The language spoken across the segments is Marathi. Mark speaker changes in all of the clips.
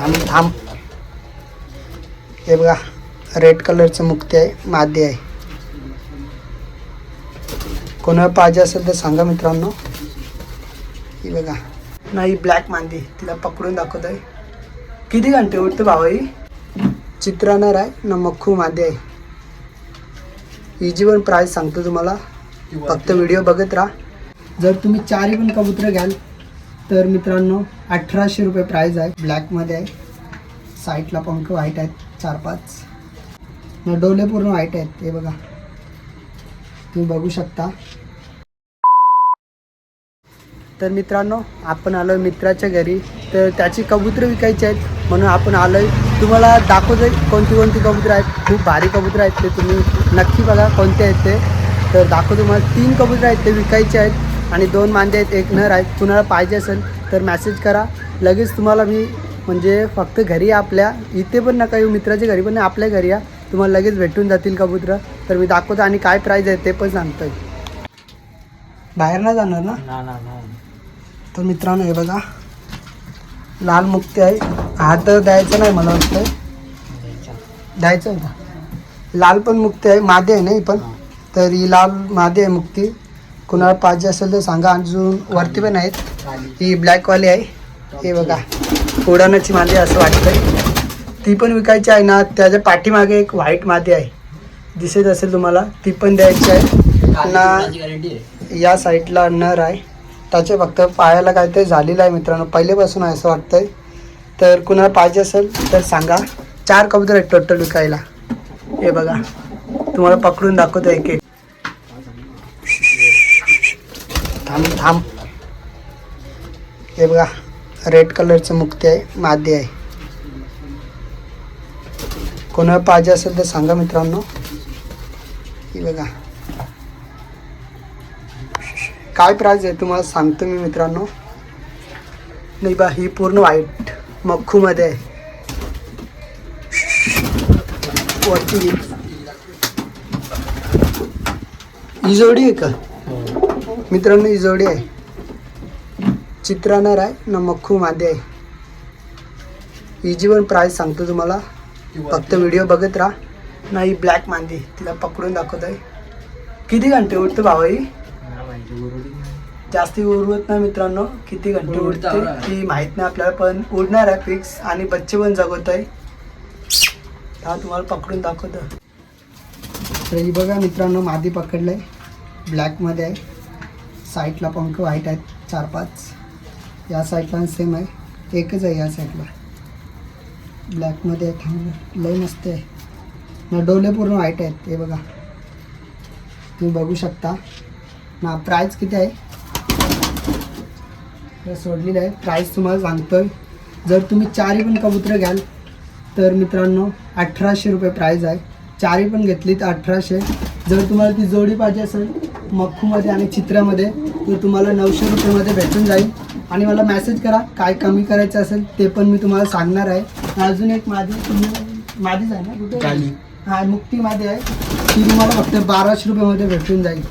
Speaker 1: थांब थांब. हे बघा रेड कलरचं मुक्ती आहे मादी आहे. कोणाला पाहिजे असेल तर सांगा मित्रांनो. ही बघा. नाही ब्लॅक मांदी तिला पकडून दाखवत आहे किती घंटे भावा ही? चित्रानर आहे ना मख्खू मादी आहे. हिची पण प्राईस सांगतो तुम्हाला. फक्त व्हिडिओ बघत राहा. जर तुम्ही चारही पण कबूतर घ्याल तर मित्रांनो अठराशे रुपये प्राईज आहे. ब्लॅकमध्ये आहे. साईडला पंख व्हाईट आहेत. चार पाच. न डोले पूर्ण व्हाईट आहेत. हे बघा. तुम्ही बघू शकता. तर मित्रांनो आपण आलो मित्राच्या घरी. तर त्याची कबुतरं विकायची आहेत. म्हणून आपण आलो आहे तुम्हाला दाखवतो कोणती कोणती कबुतरं आहेत. खूप भारी कबुतरं आहेत ते. तुम्ही नक्की बघा कोणते आहेत ते. तर दाखवतो तुम्हाला. तीन कबुतरं आहेत ते विकायचे आहेत. आणि दोन मांदे आहेत एक नर आहेत कुणाला पाहिजे असेल तर मॅसेज करा. लगेच तुम्हाला मी म्हणजे फक्त घरी या आपल्या इथे पण नका येऊ मित्राच्या घरी पण नाही आपल्या घरी या. तुम्हाला लगेच भेटून जातील कबूतरं. तर मी दाखवतो आणि काय प्राईज आहे ते पण सांगतोय. बाहेर नाही जाणार ना?
Speaker 2: ना ना ना.
Speaker 1: तर मित्रांनो हे बघा. लाल मुक्ती आहे. हात द्यायचं नाही मला वाटतं. द्यायचं. होता. लाल पण मुक्ती आहे मादे आहे ना ही पण? तर ही लाल मादे आहे मुक्ती. कुणाला पाहिजे असेल तर सांगा. अजून वरती पण आहेत. ही ब्लॅकवाली आहे. हे बघा. उडाणाची मादी आहे असं वाटतंय. ती पण विकायची आहे ना. त्याच्या पाठीमागे एक व्हाईट मादी आहे. दिसत असेल तुम्हाला. ती पण द्यायची आहे. ना या साईडला नर आहे त्याचे फक्त पायाला काहीतरी झालेलं आहे मित्रांनो. पहिलेपासून आहे असं वाटतंय. तर कुणाला पाहिजे असेल तर सांगा. चार कबूतर आहेत टोटल विकायला. हे बघा. तुम्हाला पकडून दाखवतो एक एक थांब थांब. हे बघा रेड कलरचं मुक्ती आहे मादी आहे. कोणाला पाहिजे असेल तर सांगा मित्रांनो. ही बघा. काय प्राईज आहे तुम्हाला सांगतो मी मित्रांनो. नाही बा ही पूर्ण व्हाईट मख्खूमध्ये आहे. वरती ही जोडी आहे का? मित्रांनो ही जोडी आहे. चित्रानर आहे ना मख्खूमध्ये आहे. हिची पण प्राईस सांगतो तुम्हाला फक्त व्हिडिओ बघत राहा. नाही ब्लॅक मांदी तिला पकडून दाखवत आहे किती घंटे उठते भावा ही? जास्ती उडवत नाही मित्रांनो किती घंटे
Speaker 2: उडतं.
Speaker 1: ती माहीत नाही आपल्याला पण उडणार आहे फिक्स आणि बच्चे पण जगवत आहे हा तुम्हाला पकडून दाखवतो. तर ही बघा मित्रांनो मादी पकडलंय. ब्लॅकमध्ये आहे. साईडला पंख व्हाईट आहेत चार पाच. या साईडला सेम आहे. एकच आहे या साईडला ब्लॅकमध्ये थांबलं लय मस्त आहे. ना डोले पूर्ण व्हाईट आहेत हे बघा. तुम्ही बघू शकता. ना प्राईस किती आहे? हे सोडलेलं आहे. प्राईस तुम्हाला सांगतोय. जर तुम्ही चारही पण कबुतरं घ्याल तर मित्रांनो अठराशे रुपये प्राईज आहे. चारही पण घेतली तर अठराशे. जर तुम्हाला ती जोडी पाहिजे असेल मख्खूमध्ये आणि चित्रामध्ये तर तुम्हाला नऊशे रुपयेमध्ये भेटून जाईल. आणि मला मेसेज करा काय कमी करायचं असेल ते पण मी तुम्हाला सांगणार आहे. अजून एक माझी तुम्ही माझीच आहे ना? कुठे. हा मुक्तीमध्ये आहे. ती तुम्हाला फक्त बाराशे रुपयामध्ये भेटून जाईल.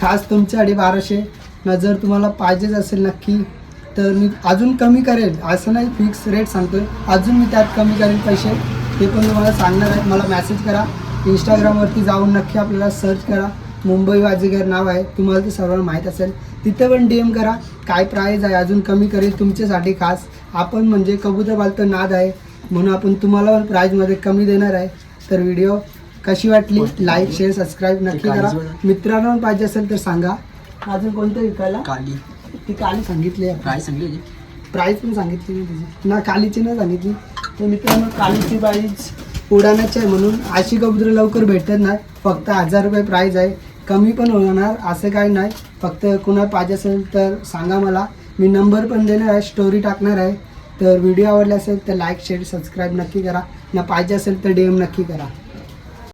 Speaker 1: खास तुमच्यासाठी बाराशे. जर तुम्हाला पाहिजेच असेल नक्की. तर मी अजून कमी करेल. असं नाही फिक्स रेट सांगतोय. अजून मी त्यात कमी करेल पैसे. ते पण तुम्हाला सांगणार आहे. मला मेसेज करा. इंस्टाग्रामवरती जाऊन नक्की आपल्याला सर्च करा. मुंबई बाजीगर नाव आहे. तुम्हाला ते सर्वांना माहीत असेल. तिथे पण डी एम करा. काय प्राईज आहे? अजून कमी करेल तुमच्यासाठी खास. आपण म्हणजे कबूतर पालतो नाद आहे. म्हणून आपण तुम्हाला पण प्राईजमध्ये कमी देणार आहे. तर व्हिडिओ कशी वाटली? लाईक शेअर सबस्क्राईब नक्की करा. मित्रांनो पण पाहिजे असेल तर सांगा. अजून कोणतं विकायला?
Speaker 2: काली.
Speaker 1: ती काली सांगितली आहे.
Speaker 2: सांगली होती.
Speaker 1: प्राईस पण सांगितली मी तिची. ना कालीची नाही सांगितली. तर मित्रांनो कालीची प्राईज उडाण्याची आहे म्हणून अशी कबुतरं लवकर भेटत नाही. फक्त हजार रुपये प्राईज आहे. कमी पण होणार असं काही नाही. फक्त कुणा पाहिजे असेल तर सांगा मला. मी नंबर पण देणार आहे स्टोरी टाकणार आहे. तर व्हिडिओ आवडला असेल तर लाईक शेअर सबस्क्राईब नक्की करा. ना पाहिजे असेल तर डी नक्की करा.